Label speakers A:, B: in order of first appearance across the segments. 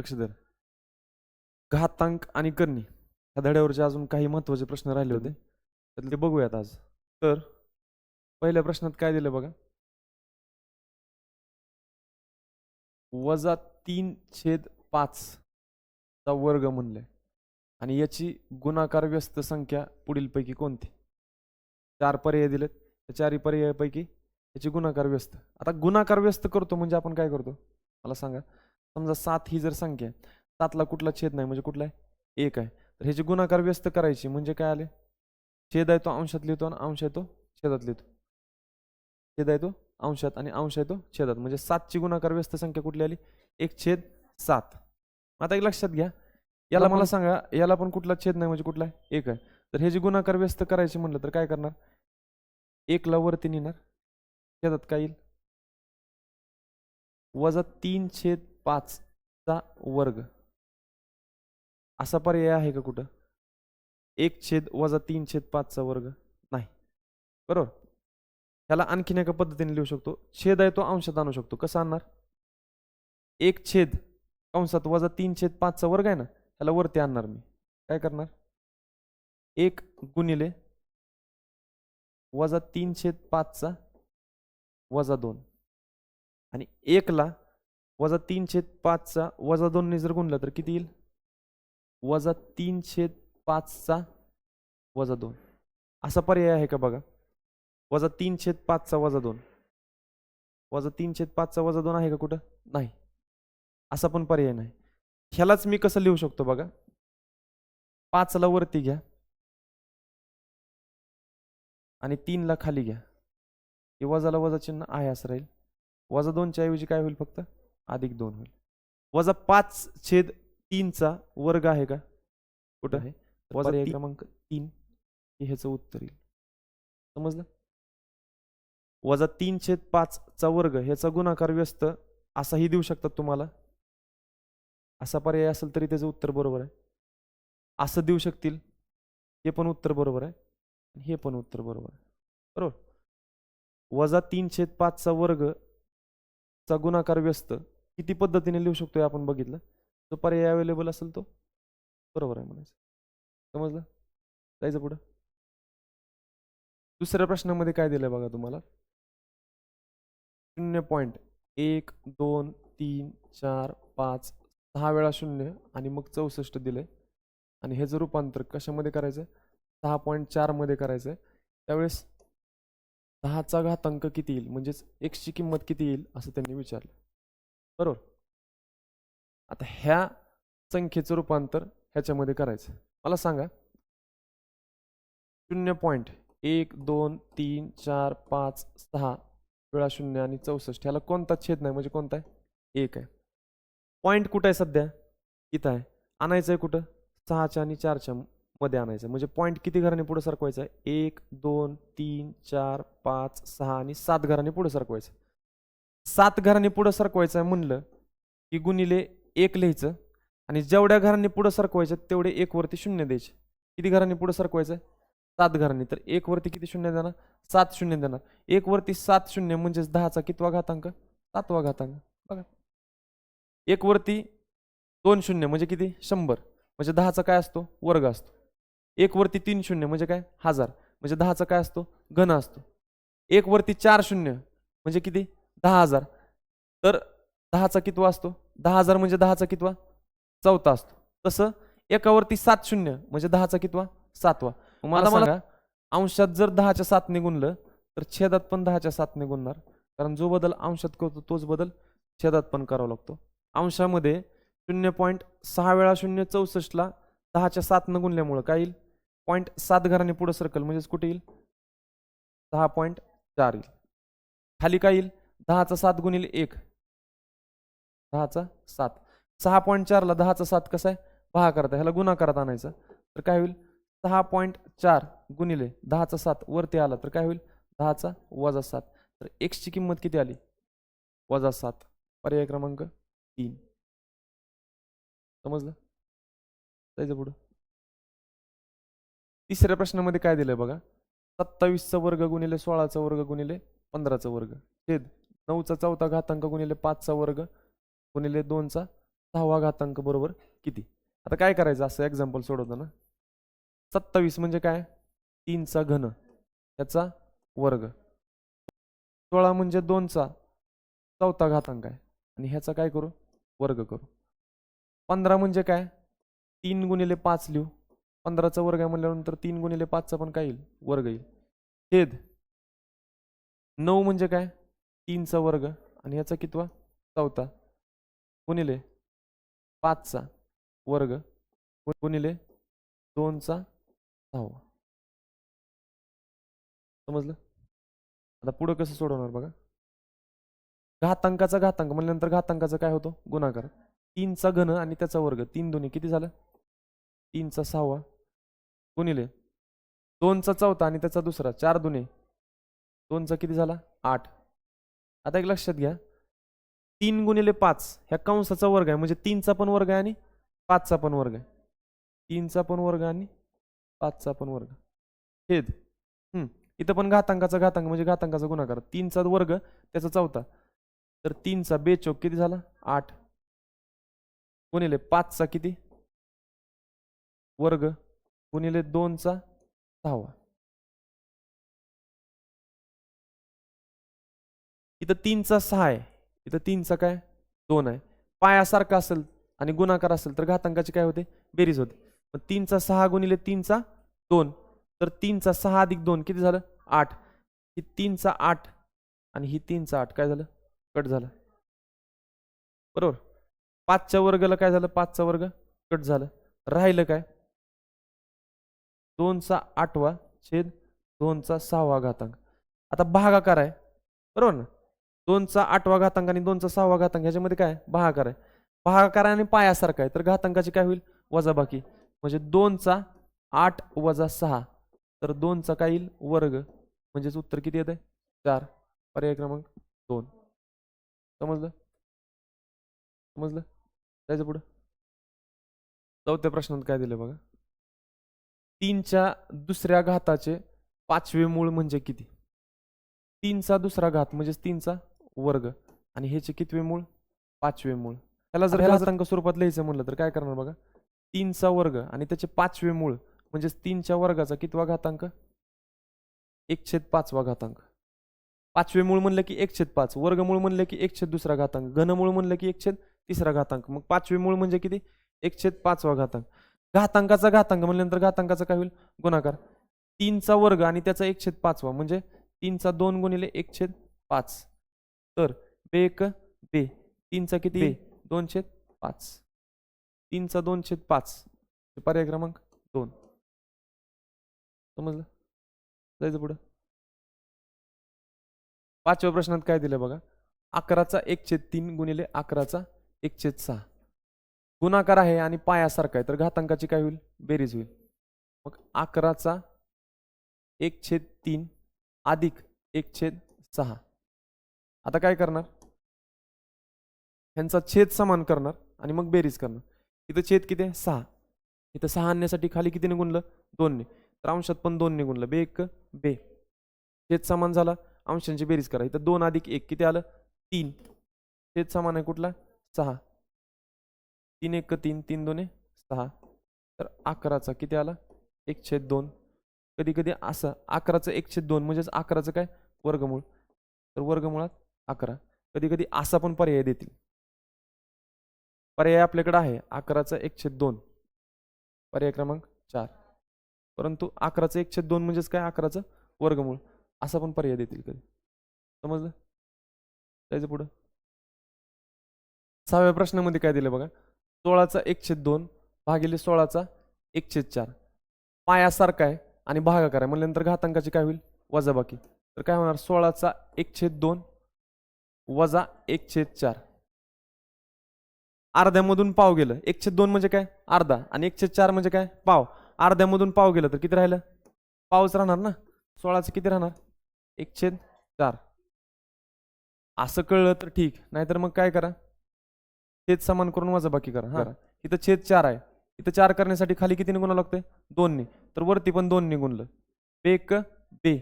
A: लक्ष द्या. घातांक आणि करणी ह्या धड्यावरचे अजून काही महत्त्वाचे प्रश्न राहिले होते. त्यातले बघूयात आज. तर पहिल्या प्रश्नात काय दिलं बघा? वजा तीन छेद पाच चा वर्ग म्हणले. आणि याची गुणाकार व्यस्त संख्या पुढीलपैकी कोणती? चार पर्याय दिलेत. त्या चारही पर्यायापैकी याची गुणाकार व्यस्त. आता गुणाकार व्यस्त करतो म्हणजे आपण काय करतो? मला सांगा. समजा सात ही जर संख्या आहे सातला कुठला छेद नाही म्हणजे कुठला आहे? एक आहे. तर ह्याची गुणाकार व्यस्त करायची म्हणजे काय आले? छेद आहे तो अंशात लिहितो आणि अंश आहे तो छेदात लिहितो. छेद आहे तो अंशात आणि अंश आहे तो छेदात. म्हणजे सातची गुणाकार व्यस्त संख्या कुठली आली? एक छेद सात. आता एक लक्षात घ्या. याला मला सांगा याला पण कुठला छेद नाही म्हणजे कुठला आहे? एक आहे. तर ह्याची गुणाकार व्यस्त करायची म्हणलं तर काय करणार? एकला वरती नेणार. छेदात काय येईल? वजा तीन छेद पाचचा वर्ग. असा पर्याय आहे का कुठं? एक छेद वजा तीन छेद पाचचा वर्ग. नाही. बरोबर? त्याला आणखीन एका पद्धतीने लिहू शकतो. छेद आहे तो अंशात आणू शकतो. कसं आणणार? एक छेद अंशात वजा तीन छेद पाचचा वर्ग आहे ना ह्याला वरती आणणार मी. काय करणार? एक गुणिले वजा तीन छेद पाचचा वजा दोन. आणि एकला वजा तीन छेद पाचचा वजा दोनने जर गुणला तर किती येईल? वजा तीन छेद पाचचा वजा दोन. असा पर्याय आहे का बघा? वजा तीन छेद पाचचा वजा दोन. वजा तीन छेद पाचचा वजा दोन आहे का कुठं? नाही. असा पण पर्याय नाही. ह्यालाच मी कसं लिहू शकतो बघा? पाचला वरती घ्या. आणि तीनला खाली घ्या. हे वजाला वजा चिन्ह आहे असं राहील. वजा दोनच्या ऐवजी काय होईल फक्त? अधिक दोन होईल. वजा पाच छेद तीनचा वर्ग आहे का? कुठं आहे. वजा पर्याय क्रमांक तीन. हे ह्याचं उत्तर येईल. समजलं? वजा तीन छेद पाच चा वर्ग ह्याचा गुणाकार व्यस्त असाही देऊ शकतात तुम्हाला? असा पर्याय असेल तरी त्याचं उत्तर बरोबर आहे. असं देऊ शकतील? हे पण उत्तर बरोबर आहे. हे पण उत्तर बरोबर आहे. बरोबर? वजा तीन छेद पाचचा वर्ग चा गुणाकार व्यस्त किती पद्धतीने लिहू शकतो हे आपण बघितलं? जो पर्याय अवेलेबल असेल तो? बरोबर आहे म्हणायचं. समजलं? जायचं पुढं. दुसऱ्या प्रश्नामध्ये काय दिलं बघा तुम्हाला? शून्य पॉईंट एक दोन तीन चार पाच सहा वेळा शून्य आणि मग चौसष्ट दिले आणि ह्याचं रूपांतर कशामध्ये करायचं? सहा पॉईंट चारमध्ये करायचं. आहे त्यावेळेस दहाचा घातांक किती येईल? म्हणजेच एक्सची किंमत किती येईल? असं त्यांनी विचारलं. बरोबर? आता ह्या संख्येचं रूपांतर ह्याच्यामध्ये करायचं. मला सांगा. शून्य पॉईंट एक दोन तीन चार पाच सहा वेळा शून्य आणि चौसष्ट. ह्याला कोणता छेद नाही? म्हणजे कोणता आहे? एक आहे. पॉईंट कुठं आहे सध्या? इथं आहे. आणायचं आहे कुठं? सहाच्या आणि चारच्या. मध्ये आणायचं. म्हणजे पॉईंट किती घराने पुढे सरकवायचा? आहे एक दोन तीन चार पाच सहा आणि सात घराने पुढे सरकवायचं. सात घराने पुढे सरकवायचं आहे म्हणलं की गुणिले एक लिहायचं आणि जेवढ्या घरांनी पुढे सरकवायचं तेवढे एक वरती शून्य द्यायचे. किती घरांनी पुढे सरकवायचं? आहे सात घरांनी. तर एक वरती किती शून्य देणार? सात शून्य देणार. एक वरती सात शून्य म्हणजेच दहाचा कितवा घातांक? सातवा घातांक. बघा. एक वरती दोन शून्य म्हणजे किती? शंभर. म्हणजे दहाचा काय असतो? वर्ग असतो. एक वरती तीन शून्य म्हणजे काय? हजार. म्हणजे दहाचा काय असतो? घन असतो. एक वरती चार शून्य म्हणजे किती? दहा हजार. तर दहाचा कितवा असतो? दहा हजार म्हणजे दहाचा कितवा? चौथा असतो. तसं एकावरती सात शून्य म्हणजे दहाचा कितवा? सातवा. मला मला अंशात जर दहाच्या सातने गुणलं तर छेदात पण दहाच्या सातने गुणणार कारण जो बदल अंशात करतो तोच बदल छेदात पण करावा लागतो. अंशामध्ये शून्य पॉईंट सहा वेळा शून्य चौसष्टला दहाच्या सात न गुणल्यामुळं काय येईल? पॉईंट सात घराने पुढं सरकल म्हणजेच कुठे येईल? दहा पॉईंट चार येईल. खाली काय येईल? दहाचा सात गुणिले एक. दहाचा सात. सहा पॉईंट चारला दहाचा सात कसा आहे? पहा करता ह्याला गुणाकारात आणायचा. तर काय होईल? सहा पॉईंट चार गुणिले दहाचा सात वरती आला तर काय होईल? दहाचा वजा सात. तर एक्सची किंमत किती आली? वजा सात. पर्याय क्रमांक तीन. समजलं? जायचं पुढं. तिसऱ्या प्रश्नामध्ये काय दिलंय बघा? सत्तावीसचा वर्ग गुणिले सोळाचा वर्ग गुणिले पंधराचा वर्ग. छेद. नऊचा चौथा घातांक गुणिले पाचचा वर्ग गुणिले दोनचा सहावा घातांक बरोबर किती? आता काय करायचं? असं एक्झाम्पल सोडवताना सत्तावीस म्हणजे काय? तीनचा घन. त्याचा वर्ग. सोळा म्हणजे दोनचा चौथा घातांक आहे. आणि ह्याचा काय करू? वर्ग करू. पंधरा म्हणजे काय? तीन गुणिले पाच लिहू. पंधराचा वर्ग आहे म्हणल्यानंतर तीन गुणिले पाचचा पण काय येईल? वर्ग येईल. छेद. नऊ म्हणजे काय? तीनचा वर्ग. आणि ह्याचा कितवा? चौथा. गुणिले पाचचा वर्ग. गुणिले दोनचा सहावा. समजलं? आता पुढं कसं सोडवणार बघा. घातांकाचा घातांक म्हणल्यानंतर घातांकाचा काय होतो? गुणाकार. तीनचा घन आणि त्याचा वर्ग. तीन दोन्ही किती झालं? तीनचा सहावा. गुणिले दोनचा चौथा आणि त्याचा दुसरा. चार दुने. दोनचा किती झाला? आठ. आता एक लक्षात घ्या. तीन गुणिले पाच. ह्या कंसाचा वर्ग आहे. म्हणजे तीनचा पण वर्ग आहे आणि पाचचा पण वर्ग आहे. तीनचा पण वर्ग आणि पाचचा पण वर्ग. छेद हम्म. इथं पण घातांकाचा घातांक म्हणजे घातांकाचा गुणाकार. तीनचा वर्ग त्याचा चौथा. तर तीनचा बेचोक किती झाला? आठ. गुणिले पाचचा किती? वर्ग गुणिले दोनचा सहावा. इथं तीनचा सहा आहे. इथं तीनचा काय? दोन आहे. पायासारखा असेल आणि गुणाकार असेल तर घातांकाची काय होते? बेरीज होते. मग तीनचा सहा गुणिले तीनचा दोन. तर तीनचा सहा अधिक दोन किती झालं? आठ. ही तीनचा आठ आणि ही तीनचा आठ काय झालं? कट झालं. बरोबर? पाचच्या वर्गाला काय झालं? पाचचा वर्ग कट झालं. राहिलं काय? दोनचा आठवा छेद दोनचा सहावा घातांक. आता भागाकार आहे. बरोबर ना? दोनचा आठवा घातांक आणि दोनचा सहावा घातांक ह्याच्यामध्ये काय? भागाकार आहे. भागाकार आणि पायासारखा आहे. तर घातांकाची काय होईल? वजाबाकी. म्हणजे दोनचा आठ वजा सहा. तर दोनचा काय येईल? वर्ग. म्हणजेच उत्तर किती येत आहे चार. पर्याय क्रमांक दोन. समजलं? समजलं? जायचं पुढं? चौथ्या प्रश्नात काय दिलं बघा. तीनच्या दुसऱ्या घाताचे पाचवे मूळ म्हणजे किती? तीनचा दुसरा घात म्हणजेच तीनचा वर्ग. आणि ह्याचे कितवे मूळ? पाचवे मूळ. त्याला जर घातांक स्वरूपात लिहायचं म्हणलं तर काय करणार बघा? तीनचा वर्ग आणि त्याचे पाचवे मूळ म्हणजेच तीनच्या वर्गाचा कितवा घातांक? एक छेद पाचवा घातांक. पाचवे मूळ म्हणलं की एक छेद पाच वर्गमूळ म्हणलं की एक छेद दुसरा घातांक. घनमूळ म्हणलं की एक छेद तिसरा घातांक. मग पाचवे मूळ म्हणजे किती? एक छेद पाचवा घातांक. घातांकाचा घातांक म्हणल्यानंतर घातांकाचा काय होईल? गुणाकार. तीनचा वर्ग आणि त्याचा एक छेद पाचवा म्हणजे तीनचा दोन गुणिले एक छेद पाच. तर बे एक बे. तीनचा किती? बे. दोन छेद पाच. तीनचा दोन छेद पाच पर्याय क्रमांक दोन. समजलं? जायचं पुढं. पाचव्या प्रश्नात काय दिलं बघा? अकराचा एक छेद तीन गुणिले अकराचा एक छेद सहा. गुणाकार आहे आणि पायासारखा आहे तर घातांकाची काय होईल? बेरीज होईल. मग अकराचा एक छेद तीन अधिक एक छेद सहा. आता काय करणार? ह्यांचा छेद समान करणार आणि मग बेरीज करणार. इथं छेद किती आहे? सहा. इथं सहा आणण्यासाठी खाली कितीने गुणलं दोनने तर अंशात पण दोनने गुणलं बे एक बे. छेद समान झाला अंशांची बेरीज करा. इथं दोन अधिक एक किती आलं? तीन. छेद समान आहे कुठला? सहा. तीन एक तीन तीन दोन सहा. तर अकराचा किती आला? एक छेद दोन. कधी कधी असं अकराचं एक छेद दोन म्हणजेच अकराचं काय? वर्गमूळ. तर वर्गमुळात अकरा. कधी कधी असा पण पर्याय देतील. पर्याय आपल्याकडे आहे. अकराचा एक छेद दोन. पर्याय क्रमांक चार. परंतु अकराचं एक छेद दोन म्हणजेच काय? अकराचं वर्गमूळ. असा पण पर्याय देतील कधी. समजलं? जायचं पुढं. सहाव्या प्रश्नामध्ये काय दिलं बघा? सोळाचा एक छेद दोन भागिले सोळाचा एक छेद चार पायासारखा आहे आणि भागाकार आहे. म्हणल्यानंतर घातांकाची काय होईल? वजाबाकी तर काय होणार? सोळाचा एक छेद दोन वजा एक छेद चार. अर्ध्यामधून पाव गेलं. एक छेद दोन म्हणजे काय? अर्धा. आणि एक छेद चार म्हणजे काय? पाव. अर्ध्यामधून पाव गेलं तर किती राहिलं? पावच राहणार ना? सोळाचं किती राहणार? एक छेद चार. असं कळलं तर ठीक. नाहीतर मग काय करा? छेद समान करून वजाबाकी करा हा. इथं छेद चार आहे. इथं चार करण्यासाठी खाली कितीने गुणा लागतंय? दोनने. तर वरती पण दोनने गुणलं बे एक बे.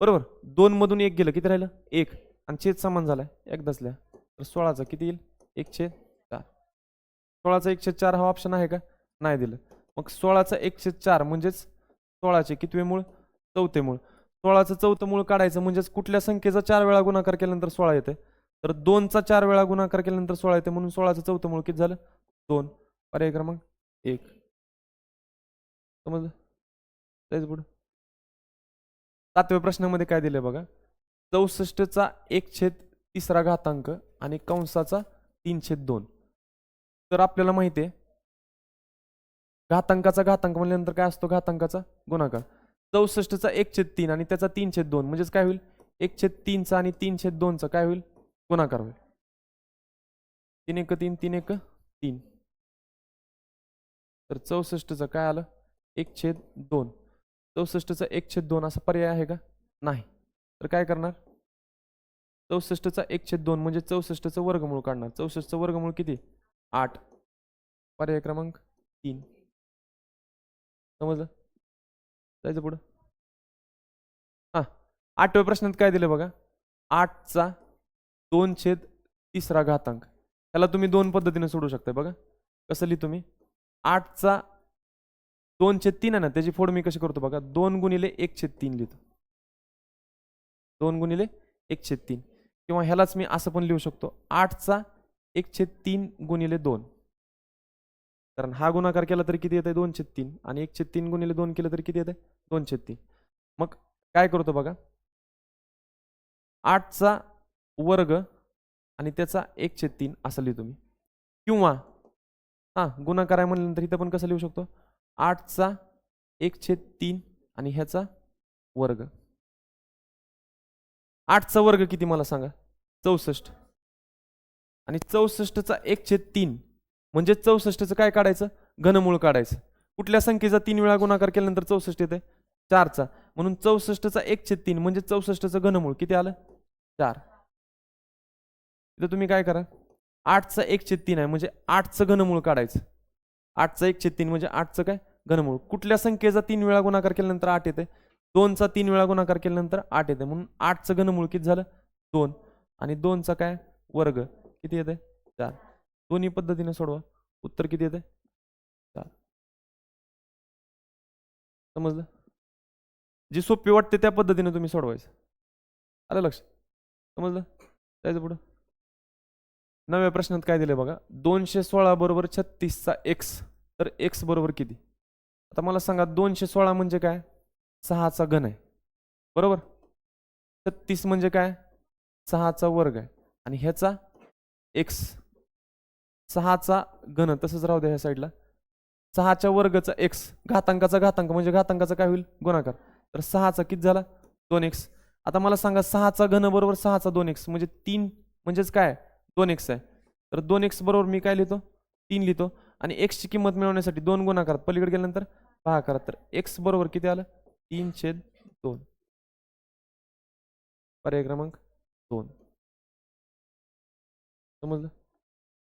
A: बरोबर? दोन मधून एक गेलं. किती राहिलं? एक. आणि छेद समान झालाय. एकदाच लिहा तर सोळाचा किती येईल? एक छेद चार. सोळाचा एकशे चार हा ऑप्शन आहे का? नाही दिलं. मग सोळाचा एकशे चार म्हणजेच सोळाचे कितवे मूळ? चौथे मूळ. सोळाचं चौथं मूळ काढायचं म्हणजेच कुठल्या संख्येचा चार वेळा गुणाकार केल्यानंतर सोळा येते तर दोनचा चार वेळा गुणाकार केल्यानंतर सोळा येते म्हणून सोळाचं चौथं मूळ किती झालं? दोन. पर्याय क्रमांक एक. समजलं? जायचं पुढं. सातव्या प्रश्नामध्ये काय दिलंय बघा? चौसष्टचा एक छेद तिसरा घातांक आणि कंसाचा तीन छेद दोन. तर आपल्याला माहिती आहे घातांकाचा घातांक म्हणल्यानंतर काय असतो? घातांकाचा गुणाकार. चौसष्टचा एक छेद तीन आणि त्याचा तीन छेद दोन. म्हणजेच काय होईल? एक छेद तीनचा आणि तीन छेद दोनचा काय होईल? गुणाकार होईल तीन एक तीन तीन एक तीन. तर चौसष्टचं काय आलं? एक छेद दोन. चौसष्टचा एक छेद दोन असा पर्याय आहे का? नाही. तर काय करणार? चौसष्टचा एक छेद दोन म्हणजे चौसष्टचं वर्गमूळ काढणार. चौसष्टचं वर्गमूळ किती? आठ. पर्याय क्रमांक तीन. समजलं? जायचं पुढं. हां. आठव्या प्रश्नात काय दिलं बघा? आठचा दोन छेद तिसरा घातांक. त्याला तुम्ही दोन पद्धतीने सोडू शकता बघा. कसं लिहि तुम्ही आठचा दोन छेद तीन आहे ना त्याची फोड मी कशी करतो बघा? दोन गुणिले एक छेद तीन लिहितो. दोन गुणिले एक छेद तीन. किंवा ह्यालाच मी असं पण लिहू शकतो. आठचा एक छेद तीन गुणिले दोन. कारण हा गुणाकार केला तरी किती येते दोन छेद तीन. आणि एक छेद तीन गुणिले दोन केलं तरी किती येते दोन छेद तीन. मग काय करतो बघा? आठचा वर्ग आणि त्याचा एक छेद तीन असं लिहितो मी किंवा हां गुणाकार आहे म्हणल्यानंतर इथं पण कसं लिहू शकतो? आठचा एक छेद तीन आणि ह्याचा वर्ग. आठचा वर्ग किती मला सांगा? चौसष्ट. आणि चौसष्टचा एक छेद तीन म्हणजे चौसष्टचं काय काढायचं? घनमूळ काढायचं. कुठल्या संख्येचा तीन वेळा गुणाकार केल्यानंतर चौसष्ट येते चारचा. म्हणून चौसष्टचा एक छेद तीन म्हणजे चौसष्टचं घनमूळ किती आलं? चार. इथं तुम्ही काय करा? आठचा एक छेद तीन आहे म्हणजे आठचं घनमूळ काढायचं. आठचा एक छेद तीन म्हणजे आठचं काय? घनमूळ. कुठल्या संख्येचा तीन वेळा गुणाकार केल्यानंतर आठ येते दोनचा तीन वेळा गुणाकार केल्यानंतर आठ येते म्हणून आठचं घनमूळ किती झालं? दोन. आणि दोनचा काय? वर्ग. किती येते चार. दोन्ही पद्धतीने सोडवा. उत्तर किती येते चार. समजलं? जी सोपी वाटते त्या पद्धतीने तुम्ही सोडवायचं. आलं लक्ष? समजलं? जायचं पुढं. नव्या प्रश्नात काय दिलं बघा? दोनशे सोळा बरोबर छत्तीसचा एक्स तर एक्स बरोबर किती? आता मला सांगा दोनशे सोळा म्हणजे काय? सहाचा घन आहे. बरोबर? छत्तीस म्हणजे काय? सहाचा वर्ग आहे. आणि ह्याचा एक्स सहाचा घन तसंच राहू द्या ह्या साईडला सहाच्या वर्गचा एक्स घातांकाचा घातांक म्हणजे घातांकाचा काय होईल? गुणाकार. तर सहाचा किती झाला? दोन एक्स आता मला सांगा सहाचा घन बरोबर सहाचा दोन एक्स म्हणजे तीन म्हणजेच काय? दोन एक्स आहे. तर दोन एक्स बरोबर मी काय लिहितो? तीन लिहितो. आणि एक्सची किंमत मिळवण्यासाठी दोन गुणाकारात पलीकडे गेल्यानंतर पहा करा. तर एक्स बरोबर किती आलं? तीन छेद दोन. पर्याय क्रमांक दोन. समजलं?